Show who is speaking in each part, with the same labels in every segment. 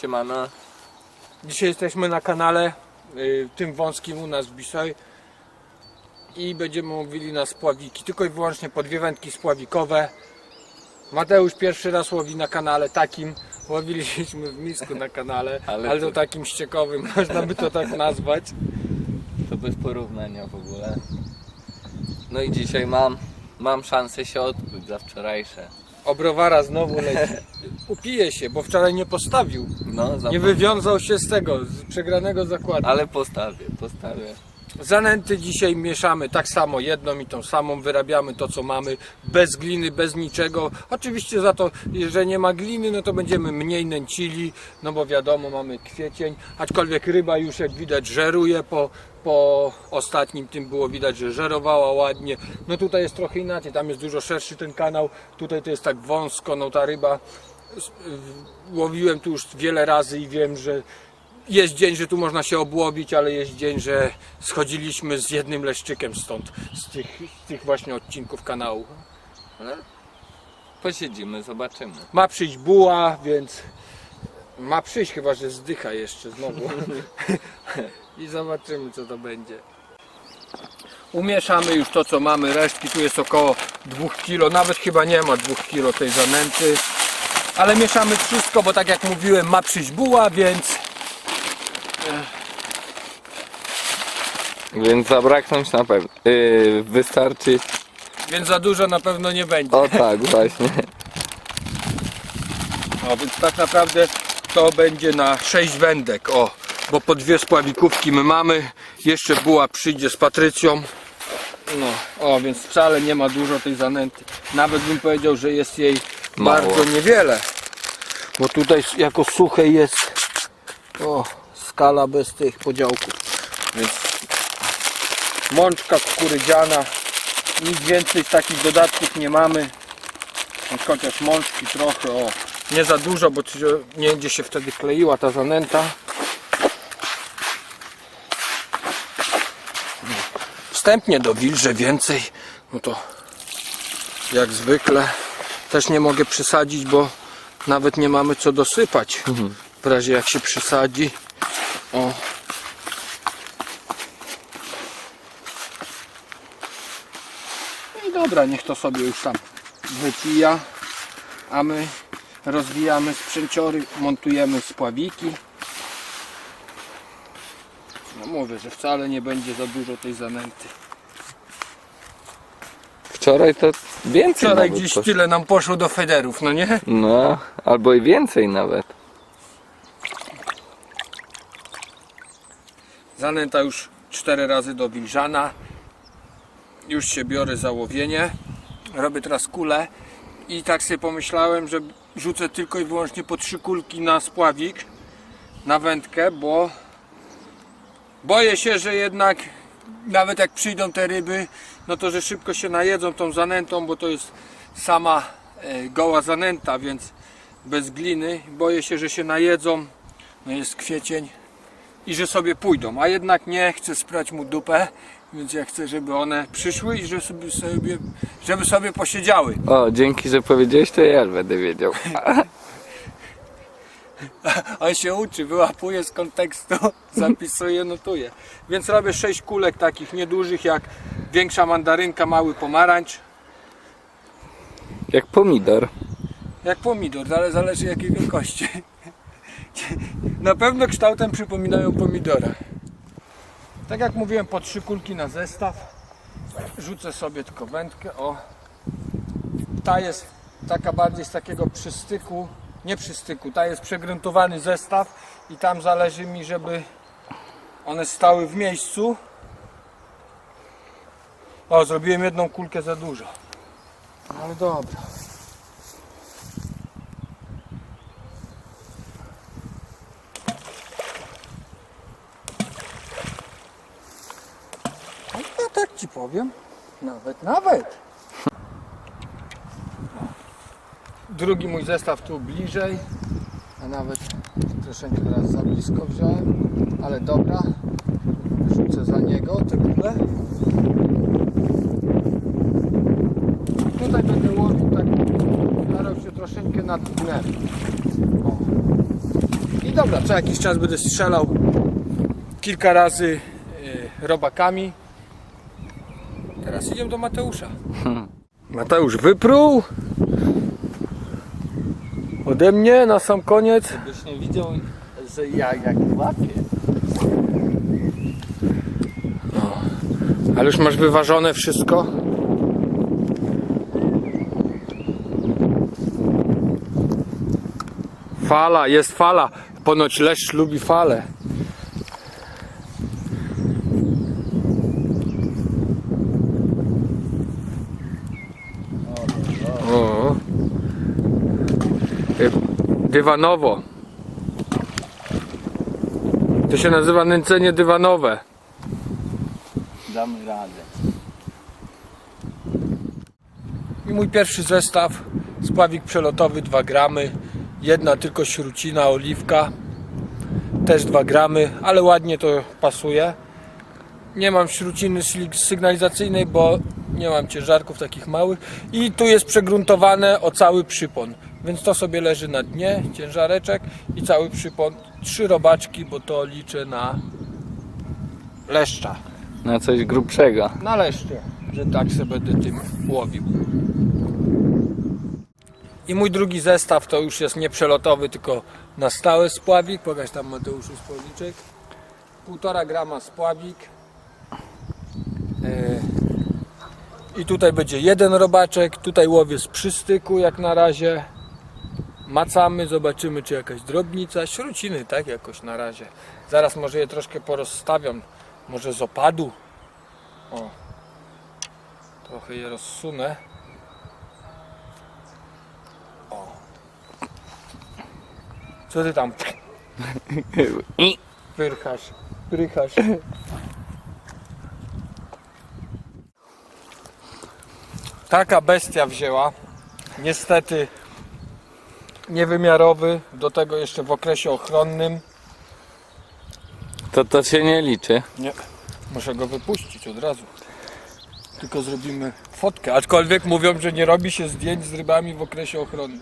Speaker 1: Siemano.
Speaker 2: Dzisiaj jesteśmy na kanale y, tym wąskim u nas w Bisoj i będziemy mówili na spławiki, tylko i wyłącznie po dwie wędki spławikowe. Mateusz pierwszy raz łowi na kanale takim, łowiliśmy w misku na kanale, ale,
Speaker 1: Ale
Speaker 2: to
Speaker 1: to-
Speaker 2: takim ściekowym, można by to tak nazwać.
Speaker 1: To bez porównania w ogóle. No i dzisiaj mam, mam szansę się odkuć za wczorajsze.
Speaker 2: Obrowara znowu leci. Upije się, bo wczoraj nie postawił.
Speaker 1: No,
Speaker 2: Nie wywiązał się z tego, z przegranego zakładu.
Speaker 1: Ale postawię, postawię.
Speaker 2: Zanęty dzisiaj mieszamy tak samo, jedną i tą samą, wyrabiamy to co mamy, bez gliny, bez niczego. Oczywiście za to, że nie ma gliny, no to będziemy mniej nęcili, no bo wiadomo, mamy kwiecień, aczkolwiek ryba już jak widać żeruje po, po ostatnim tym było widać, że żerowała ładnie. No tutaj jest trochę inaczej, tam jest dużo szerszy ten kanał, tutaj to jest tak wąsko, no ta ryba łowiłem tu już wiele razy i wiem, że jest dzień, że tu można się obłowić, ale jest dzień, że schodziliśmy z jednym leszczykiem stąd, z tych, z tych właśnie odcinków kanału.
Speaker 1: Ale posiedzimy, zobaczymy.
Speaker 2: Ma przyjść buła, więc ma przyjść, chyba że zdycha jeszcze znowu. I zobaczymy, co to będzie. Umieszamy już to, co mamy, resztki tu jest około 2 kg, nawet chyba nie ma 2 kg tej zanęty. Ale mieszamy wszystko, bo tak jak mówiłem, ma przyjść buła, więc
Speaker 1: Więc zabraknąć na pewno. Yy, wystarczy.
Speaker 2: więc za dużo na pewno nie będzie.
Speaker 1: O tak, właśnie.
Speaker 2: O, więc tak naprawdę to będzie na 6 wędek, o, bo po dwie spławikówki my mamy, jeszcze buła przyjdzie z Patrycją, no, o, więc wcale nie ma dużo tej zanęty, nawet bym powiedział, że jest jej
Speaker 1: Mało.
Speaker 2: bardzo niewiele, bo tutaj jako suche jest, o, skala bez tych podziałków, więc mączka kukurydziana, nic więcej takich dodatków nie mamy, chociaż mączki trochę, o, nie za dużo, bo nie będzie się wtedy kleiła ta zanęta. Wstępnie do wilże więcej, no to jak zwykle też nie mogę przysadzić, bo nawet nie mamy co dosypać. W razie jak się przysadzi. O. No i dobra, niech to sobie już tam wypija, a my rozwijamy sprzęciory, montujemy spławiki. No mówię, że wcale nie będzie za dużo tej zanęty.
Speaker 1: Wczoraj to więcej
Speaker 2: Wczoraj
Speaker 1: nawet
Speaker 2: gdzieś
Speaker 1: poszło.
Speaker 2: tyle nam poszło do federów, no nie?
Speaker 1: No, albo i więcej nawet.
Speaker 2: Zanęta już cztery razy do wilżana. Już się biorę za łowienie. Robię teraz kulę i tak sobie pomyślałem, że rzucę tylko i wyłącznie po trzy kulki na spławik, na wędkę, bo boję się, że jednak nawet jak przyjdą te ryby, no to że szybko się najedzą tą zanętą, bo to jest sama e, goła zanęta, więc bez gliny. Boję się, że się najedzą. No jest kwiecień i że sobie pójdą, a jednak nie chcę sprać mu dupę, więc ja chcę, żeby one przyszły i żeby sobie, sobie, żeby sobie posiedziały.
Speaker 1: O, dzięki, że powiedziałeś, to ja będę wiedział.
Speaker 2: On się uczy, wyłapuje z kontekstu, zapisuje, notuje. Więc robię sześć kulek takich niedużych jak większa mandarynka, mały pomarańcz,
Speaker 1: Jak pomidor.
Speaker 2: jak pomidor, ale zależy jakiej wielkości. Na pewno kształtem przypominają pomidora. Tak jak mówiłem, po trzy kulki na zestaw. Rzucę sobie tylko wędkę. O. Ta jest taka bardziej z takiego przystyku, nie przystyku, ta jest przegruntowany zestaw i tam zależy mi, żeby one stały w miejscu. O, zrobiłem jedną kulkę za dużo. Ale dobra. No ja tak ci powiem. Nawet, nawet. Drugi mój zestaw tu bliżej. A nawet troszeczkę raz za blisko wziąłem. Ale dobra. Rzucę za niego tę kulę. Tutaj będę łowił tak starał się troszeczkę nad dnem. O. I I dobra, co jakiś czas będę strzelał kilka razy y, robakami. Teraz idziemy do Mateusza. Mateusz wypruł. Ode mnie na sam koniec.
Speaker 1: Byś nie widział, że ja jak łapię.
Speaker 2: Ale już masz wyważone wszystko. Fala, jest fala. Ponoć leszcz lubi falę. Dywanowo. To się nazywa nęcenie dywanowe.
Speaker 1: Damy radę.
Speaker 2: I mój pierwszy zestaw, spławik przelotowy 2 gramy, jedna tylko śrucina, oliwka, też 2 gramy, ale ładnie to pasuje. Nie mam śruciny syg- sygnalizacyjnej, bo nie mam ciężarków takich małych i tu jest przegruntowane o cały przypon, więc to sobie leży na dnie, ciężareczek i cały przypon, trzy robaczki, bo to liczę na leszcza.
Speaker 1: Na coś grubszego.
Speaker 2: Na leszcze, że tak sobie będę tym łowił. I mój drugi zestaw to już jest nieprzelotowy, tylko na stałe spławik. Pokaż tam Mateuszu spławniczek. Półtora grama spławik. E, I tutaj będzie jeden robaczek. Tutaj łowię z przystyku jak na razie. Macamy, zobaczymy czy jakaś drobnica. Śruciny tak jakoś na razie. Zaraz może je troszkę porozstawiam. Może z opadu. O. Trochę je rozsunę. O. Co ty tam pyrchasz? Prychasz. Taka bestia wzięła. Niestety niewymiarowy, do tego jeszcze w okresie ochronnym.
Speaker 1: to to się nie liczy.
Speaker 2: Nie, muszę go wypuścić od razu. Tylko zrobimy fotkę. Aczkolwiek mówią, że nie robi się zdjęć z rybami w okresie ochronnym.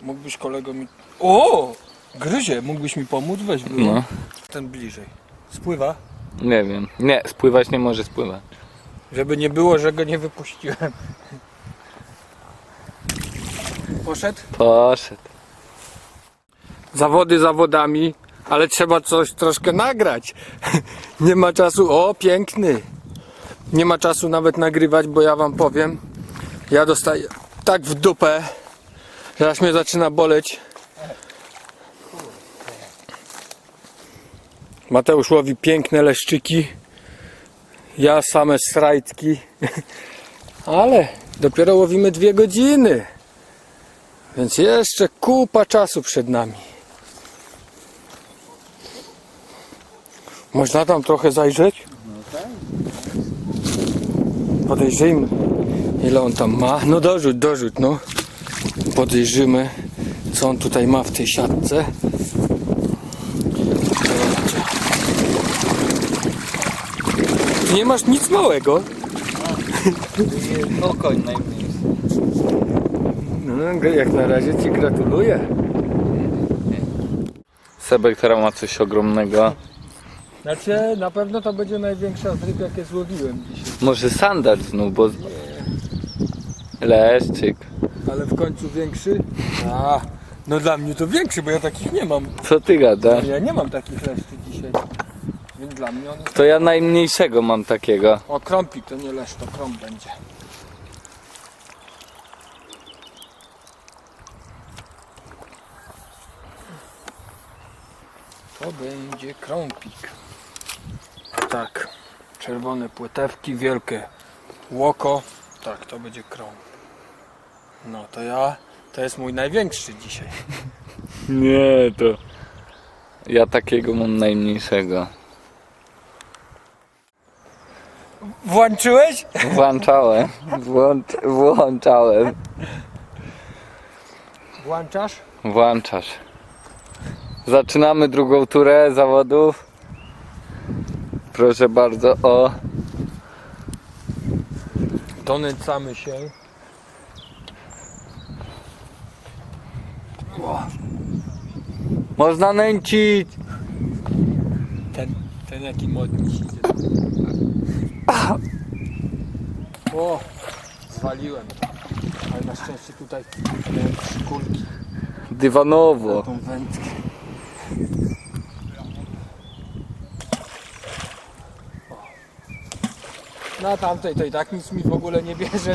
Speaker 2: Mógłbyś kolego mi. O! Gryzie, mógłbyś mi pomóc? Weź było.
Speaker 1: No.
Speaker 2: Ten bliżej. Spływa?
Speaker 1: Nie wiem. Nie, spływać nie może spływać.
Speaker 2: Żeby nie było, że go nie wypuściłem. Poszedł?
Speaker 1: Poszedł.
Speaker 2: zawody zawodami, ale trzeba coś troszkę nagrać. Nie ma czasu. O, piękny. Nie ma czasu nawet nagrywać, bo ja wam powiem. Ja dostaję tak w dupę, że aż mnie zaczyna boleć. Mateusz łowi piękne leszczyki. Ja same strajtki. Ale dopiero łowimy dwie godziny. Więc jeszcze kupa czasu przed nami. Można tam trochę zajrzeć? Podejrzyjmy. Ile on tam ma? No dorzuć, dorzuć, no. Podejrzymy, co on tutaj ma w tej siatce. Zobaczcie. Ty nie masz nic małego.
Speaker 1: Okoń najmniejszy.
Speaker 2: No, jak na razie ci gratuluję.
Speaker 1: Sebek teraz ma coś ogromnego.
Speaker 2: Znaczy, na pewno to będzie największa z ryb, jakie złowiłem dzisiaj.
Speaker 1: Może sandacz znów, bo... Leszczyk.
Speaker 2: Ale w końcu większy? A, no dla mnie to większy, bo ja takich nie mam.
Speaker 1: Co ty gadasz?
Speaker 2: Ja nie mam takich leszczy dzisiaj. Więc dla mnie on jest...
Speaker 1: To ja najmniejszego mam takiego.
Speaker 2: O, krąpik to nie lesz, to krąp będzie. To będzie krąpik. Tak. Czerwone płetewki, wielkie łoko. Tak, to będzie krąp. No to ja, to jest mój największy dzisiaj.
Speaker 1: Nie, to... Ja takiego mam najmniejszego.
Speaker 2: Włączyłeś?
Speaker 1: Włączałem. Włącz, włączałem.
Speaker 2: Włączasz?
Speaker 1: Włączasz. Zaczynamy drugą turę zawodów. Proszę bardzo o
Speaker 2: Donęcamy się.
Speaker 1: Można nęcić.
Speaker 2: Ten, ten jaki modny. O, zwaliłem. Ale na szczęście tutaj miałem trzy kulki
Speaker 1: Dywanowo.
Speaker 2: na tą wędkę. O. Na tamtej to i tak nic mi w ogóle nie bierze.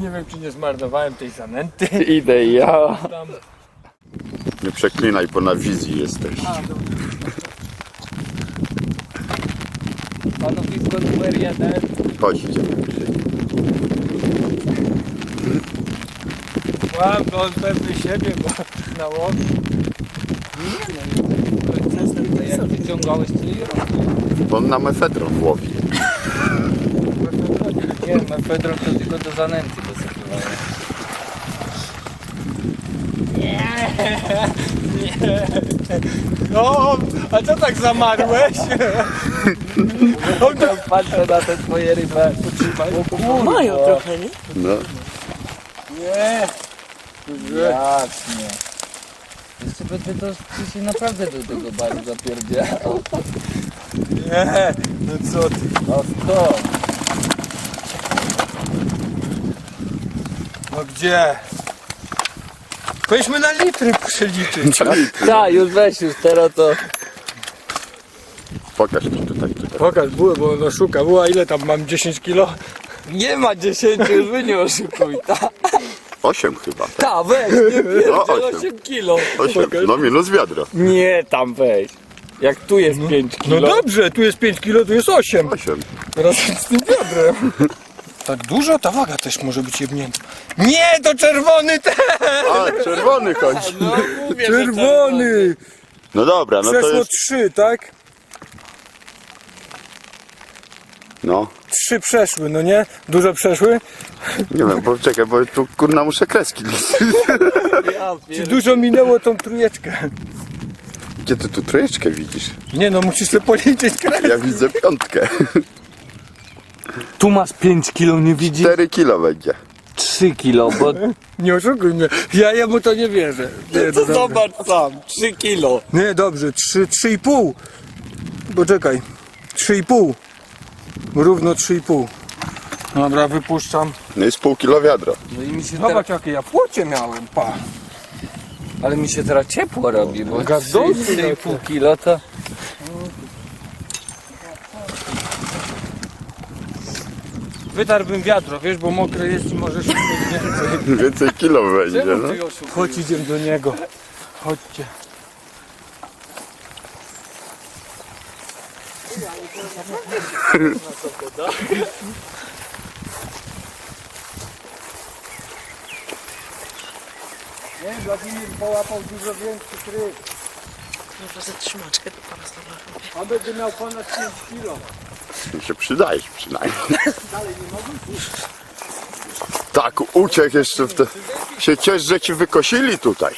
Speaker 2: Nie wiem czy nie zmarnowałem tej zanęty.
Speaker 1: Idę ja.
Speaker 2: Tam.
Speaker 3: Nie przeklinaj, bo na wizji jesteś.
Speaker 1: Panowisko numer jeden.
Speaker 3: Chodź, idziemy.
Speaker 2: Mam on pewny siebie, bo na łowi.
Speaker 1: Jak wyciągałeś to
Speaker 3: On na mefedron łowi.
Speaker 1: Nie, mefedron to tylko do zanęty dosypywają.
Speaker 2: No, a co tak zamarłeś?
Speaker 1: Patrzę na te twoje ryby.
Speaker 4: Mają trochę, nie?
Speaker 3: No.
Speaker 2: Nie.
Speaker 1: Jasnie. Jeszcze będę to ty się naprawdę do tego baru zapierdział.
Speaker 2: Nie, no co ty?
Speaker 1: No to.
Speaker 2: No gdzie? Powinniśmy na litry przeliczyć.
Speaker 1: Tak, już weź już teraz to.
Speaker 3: Pokaż mi tutaj, tutaj.
Speaker 2: Pokaż bułę, bo ono szuka. Buła ile tam mam? 10 kilo?
Speaker 1: Nie ma 10, już wy nie oszukuj. Ta,
Speaker 3: Osiem chyba.
Speaker 1: ta weź, nie
Speaker 3: No,
Speaker 1: pierdziel
Speaker 3: osiem.
Speaker 1: 8 kilo.
Speaker 3: Osiem. No minus wiadro.
Speaker 1: Nie, tam weź. Jak tu jest 5
Speaker 2: No
Speaker 1: kilo.
Speaker 2: dobrze, tu jest 5 kilo, tu jest 8.
Speaker 3: Osiem.
Speaker 2: Razem z tym wiadrem. Tak dużo? Ta waga też może być jebnięta. Nie, to czerwony ten!
Speaker 3: A, czerwony chodzi.
Speaker 1: No, mówię, że
Speaker 2: Czerwony!
Speaker 3: No dobra, no to
Speaker 2: Przeszło
Speaker 3: jest...
Speaker 2: 3, tak?
Speaker 3: No.
Speaker 2: 3 przeszły, no nie? Dużo przeszły?
Speaker 3: Nie wiem, bo czekaj, bo tu kurna muszę kreski
Speaker 2: Czy dużo minęło tą trójeczkę?
Speaker 3: Gdzie ty tu trójeczkę widzisz?
Speaker 2: Nie no, musisz sobie policzyć krew.
Speaker 3: Ja widzę piątkę.
Speaker 1: Tu masz 5 kilo, nie widzisz?
Speaker 3: Cztery kilo będzie.
Speaker 1: 3 kilo, bo...
Speaker 2: Nie oszukuj mnie. Ja jemu to nie wierzę. Nie,
Speaker 1: To
Speaker 2: no dobra.
Speaker 1: zobacz sam, 3 kilo.
Speaker 2: Nie, dobrze, 3, 3,5. Poczekaj. 3,5. Równo 3,5. Dobra, wypuszczam.
Speaker 3: No i z pół kilo wiadro.
Speaker 1: No i mi się teraz...
Speaker 2: Zobacz jakie ja płocie miałem, pa.
Speaker 1: Ale mi się teraz ciepło robi, bo
Speaker 2: Gardolki
Speaker 1: 3,5 kilo to...
Speaker 2: Wytarłbym wiadro, wiesz, bo mokre jest i możesz mieć więcej.
Speaker 3: Więcej kilo będzie, no.
Speaker 2: Chodź, idziemy do niego. Chodźcie. Nie, Wladimir połapał dużo większy ryb.
Speaker 4: Może zatrzymaczkę do pana znowu.
Speaker 2: On będzie miał ponad 5 kilo.
Speaker 3: Mi się przydajesz przynajmniej. Tak, uciekł jeszcze w te... Się ciesz, że ci wykosili tutaj.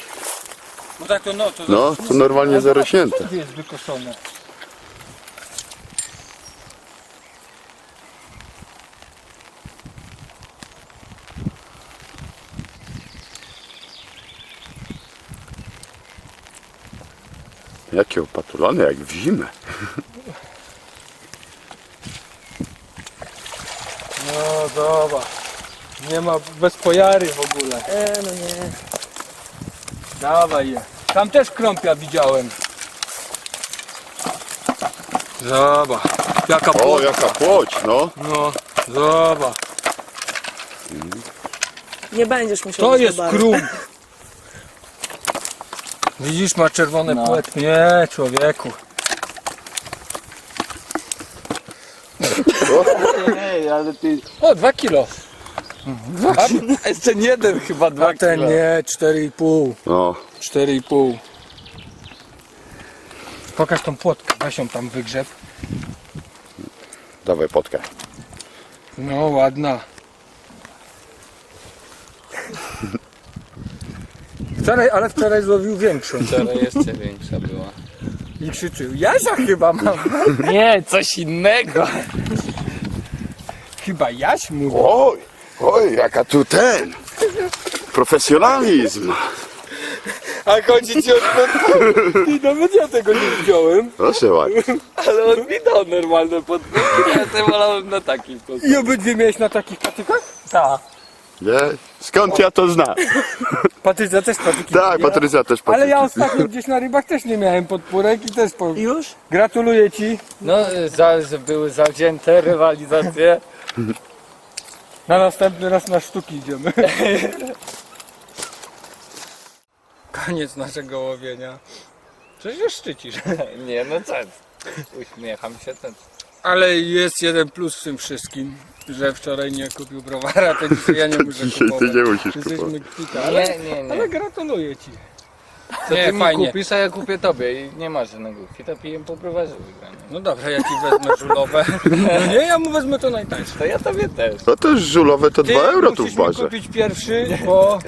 Speaker 2: No tak to no, to
Speaker 3: No, to normalnie zarośnięte.
Speaker 2: jest wykoszone.
Speaker 3: Jakie opatulone, jak w zimę.
Speaker 2: No dobra. Nie ma bez pojary w ogóle.
Speaker 4: E, no nie.
Speaker 2: Dawaj je. Tam też krąpia widziałem. Zobacz. Jaka
Speaker 3: O,
Speaker 2: płotka.
Speaker 3: jaka płoć, no.
Speaker 2: No, zobacz.
Speaker 4: Nie będziesz musiał
Speaker 2: To jest
Speaker 4: baru.
Speaker 2: krum. Widzisz, ma czerwone
Speaker 1: No.
Speaker 2: Nie, człowieku.
Speaker 1: Ej, ale ty...
Speaker 2: O, dwa kilo.
Speaker 1: A jeszcze nie jeden chyba, 2
Speaker 2: A ten
Speaker 1: kilo.
Speaker 2: nie, 4,5.
Speaker 3: No,
Speaker 2: 4,5. Pokaż tą płotkę, weź ją tam wygrzeb.
Speaker 3: dawaj potkę.
Speaker 2: No, ładna. Wczoraj, ale wczoraj złowił większą.
Speaker 1: Wczoraj jeszcze większa była.
Speaker 2: I krzyczył, Jasia chyba mam.
Speaker 1: Nie, coś innego.
Speaker 2: Chyba Jaś mówi.
Speaker 3: Oj, oj, jaka tu ten. Profesjonalizm.
Speaker 2: A chodzi ci o podpórki? Ty, nawet ja tego nie wziąłem.
Speaker 3: Proszę ładnie.
Speaker 1: Ale on mi dał normalne podpórki, ja sobie wolałem na taki sposób.
Speaker 2: I obydwie miałeś na takich patykach?
Speaker 1: Tak.
Speaker 3: Nie? Skąd ja to znam?
Speaker 2: Patrycja też patyki.
Speaker 3: Tak, Patrycja też
Speaker 2: Ale ja
Speaker 3: patyki.
Speaker 2: ostatnio gdzieś na rybach też nie miałem podpórek i też po...
Speaker 4: Już?
Speaker 2: Gratuluję ci.
Speaker 1: No, za, że były zawzięte rywalizacje.
Speaker 2: Na następny raz na sztuki idziemy. Koniec naszego łowienia. Coś się szczycisz.
Speaker 1: Nie, no co? Uśmiecham się ten.
Speaker 2: Ale jest jeden plus w tym wszystkim, że wczoraj nie kupił browara, to dzisiaj ja nie muszę
Speaker 3: Dzisiaj ty
Speaker 2: kupować.
Speaker 3: nie musisz
Speaker 2: Jesteśmy
Speaker 3: kupować.
Speaker 2: kwita, ale,
Speaker 1: Nie, nie, nie.
Speaker 2: ale gratuluję ci.
Speaker 1: Co
Speaker 2: nie,
Speaker 1: ty mi
Speaker 2: fajnie.
Speaker 1: kupisz, a ja kupię tobie i nie ma żadnego kwita, piję po browarze wygrania.
Speaker 2: No dobra, ja ci wezmę żulowe. No nie, ja mu wezmę to najtańsze.
Speaker 1: To ja tobie też.
Speaker 3: No to żulowe to
Speaker 2: Ty
Speaker 3: 2 euro tu w
Speaker 2: musisz mi
Speaker 3: barze.
Speaker 2: kupić pierwszy, bo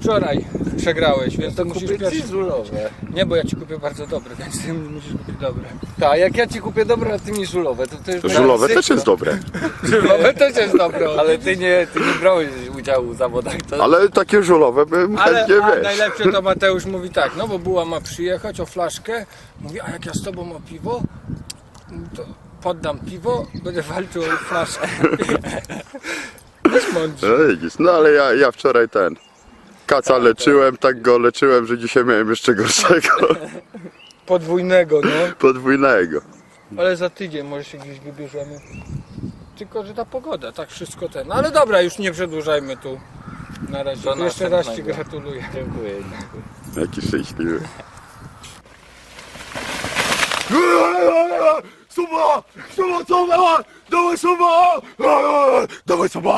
Speaker 2: wczoraj przegrałeś, więc to musisz
Speaker 1: Kupię
Speaker 2: pierwszy.
Speaker 1: żulowe.
Speaker 2: Nie, bo ja ci kupię bardzo dobre, więc ty musisz kupić dobre.
Speaker 1: Tak, jak ja ci kupię dobre, a ty mi żulowe, to to
Speaker 3: To
Speaker 1: będzie
Speaker 3: żulowe też jest dobre.
Speaker 2: Żulowe też jest dobre.
Speaker 1: Ale ty nie, ty nie brałeś udziału w zawodach, to...
Speaker 3: Ale takie żulowe bym
Speaker 2: Ale
Speaker 3: chętnie
Speaker 2: a
Speaker 3: wiesz.
Speaker 2: najlepsze to Mateusz mówi tak, no bo była ma przyjechać o flaszkę, mówi, a jak ja z tobą o piwo, to poddam piwo, będę walczył o flaszkę. Jest mądrze.
Speaker 3: No no ale ja, ja wczoraj ten kaca leczyłem, tak go leczyłem, że dzisiaj miałem jeszcze gorszego,
Speaker 2: Podwójnego, no.
Speaker 3: podwójnego.
Speaker 2: Ale za tydzień może się gdzieś wybierzemy. Tylko, że ta pogoda, tak wszystko ten. Ale dobra, już nie przedłużajmy tu. Na razie.
Speaker 1: Do
Speaker 2: Jeszcze raz Ci
Speaker 1: następnego.
Speaker 2: gratuluję.
Speaker 1: Dziękuję, dziękuję.
Speaker 3: Jaki szczęśliwy.
Speaker 5: Suba! Suba, suba! Dawaj suba! Dawaj suba!